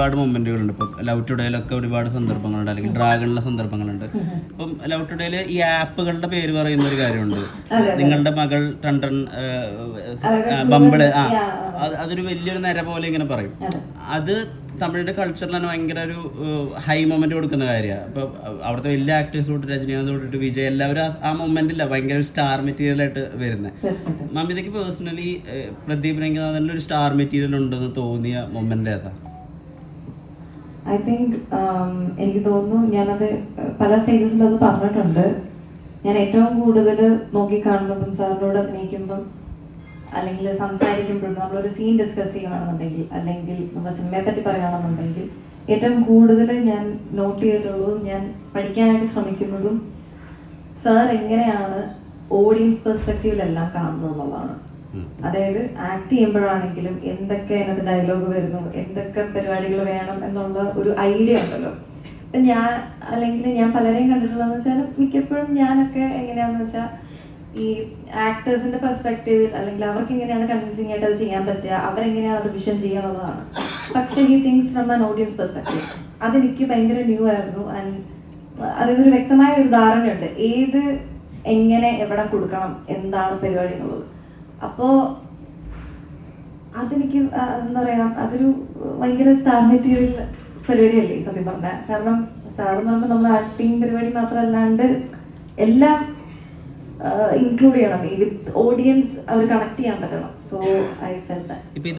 ഒരുപാട് മൊമെന്റുകളുണ്ട്. ഇപ്പം ലവ് ടുഡേയിലൊക്കെ ഒരുപാട് സന്ദർഭങ്ങളുണ്ട്. അല്ലെങ്കിൽ ഡ്രാഗണിലെ സന്ദർഭങ്ങളുണ്ട്. അപ്പം ലവ് ടുഡേയിൽ ഈ ആപ്പുകളുടെ പേര് പറയുന്ന ഒരു കാര്യമുണ്ട് നിങ്ങളുടെ മകൾ ടണ്ടൻ ടൺ ബമ്പിൾ ആ അത് അതൊരു വലിയൊരു നിര പോലെ ഇങ്ങനെ പറയും. അത്. തമിഴിന്റെ കൾച്ചറിൽ തന്നെ ഭയങ്കര ഒരു ഹൈ മൊമെന്റ് കൊടുക്കുന്ന കാര്യമാണ് അപ്പൊ അവിടുത്തെ വലിയ ആക്ടേഴ്സ് തൊട്ട് രജനീകാന്ത് തൊട്ടിട്ട് വിജയ് എല്ലാവരും ആ- മൊമെന്റില്ല ഭയങ്കര ഒരു സ്റ്റാർ മെറ്റീരിയൽ ആയിട്ട് വരുന്നത് മമിതയ്ക്ക് പേഴ്സണലി പ്രദീപ് രംഗനാഥനിൽ ഒരു സ്റ്റാർ മെറ്റീരിയൽ ഉണ്ടെന്ന് തോന്നിയ മൊമെന്റ് ഏതാ? ഐ തിങ്ക് എനിക്ക് തോന്നുന്നു ഞാനത് പല സ്റ്റേജസിലും അത് പറഞ്ഞിട്ടുണ്ട്. ഞാൻ ഏറ്റവും കൂടുതൽ നോക്കിക്കാണുന്നതും സാറിനോട് അഭിനയിക്കുമ്പം അല്ലെങ്കിൽ സംസാരിക്കുമ്പോഴും നമ്മളൊരു സീൻ ഡിസ്കസ് ചെയ്യുകയാണെന്നുണ്ടെങ്കിൽ അല്ലെങ്കിൽ നമ്മൾ സിനിമയെ പറ്റി പറയുകയാണെന്നുണ്ടെങ്കിൽ ഏറ്റവും കൂടുതൽ ഞാൻ നോട്ട് ചെയ്തിട്ടുള്ളതും ഞാൻ പഠിക്കാനായിട്ട് ശ്രമിക്കുന്നതും സാർ എങ്ങനെയാണ് ഓഡിയൻസ് പെർസ്പെക്റ്റീവിലെല്ലാം കാണുന്നത് എന്നുള്ളതാണ്. അതായത് ആക്ട് ചെയ്യുമ്പോഴാണെങ്കിലും എന്തൊക്കെ അതിനകത്ത് ഡയലോഗ് വരുന്നു എന്തൊക്കെ പരിപാടികൾ വേണം എന്നുള്ള ഒരു ഐഡിയ ഉണ്ടല്ലോ. ഇപ്പൊ ഞാൻ അല്ലെങ്കിൽ ഞാൻ പലരെയും കണ്ടിട്ടുള്ളതെന്ന് വെച്ചാൽ മിക്കപ്പോഴും ഞാനൊക്കെ എങ്ങനെയാന്ന് വെച്ചാൽ ഈ ആക്ടേഴ്സിന്റെ പെർസ്പെക്റ്റീവിൽ അല്ലെങ്കിൽ അവർക്ക് എങ്ങനെയാണ് കൺവിൻസിങ് ആയിട്ട് അത് ചെയ്യാൻ പറ്റുക അവരെങ്ങനെയാണ് അത് വിഷൻ ചെയ്യുന്നതാണ് പക്ഷേ ഈ things from an audience perspective അതെനിക്ക് ഭയങ്കര ന്യൂ ആയിരുന്നു. ആൻഡ് അതായത് ഒരു വ്യക്തമായ ഒരു ധാരണയുണ്ട്. ഏത് എങ്ങനെ എവിടെ കൊടുക്കണം എന്താണ് പരിപാടി എന്നുള്ളത്. അപ്പോ അതെനിക്ക് എന്താ പറയാ അതൊരു ഭയങ്കര സ്റ്റാർ മെറ്റീരിയൽ പരിപാടിയല്ലേ സത്യം പറഞ്ഞ. കാരണം സ്റ്റാർ എന്ന് പറയുമ്പോൾ നമ്മൾ ആക്ടിങ് പരിപാടി മാത്രമല്ലാണ്ട് എല്ലാം ഇൻക്ലൂഡ് ചെയ്യണം. വിത്ത് ഓഡിയൻസ് അവർ കണക്ട് ചെയ്യാൻ പറ്റണം. So I felt that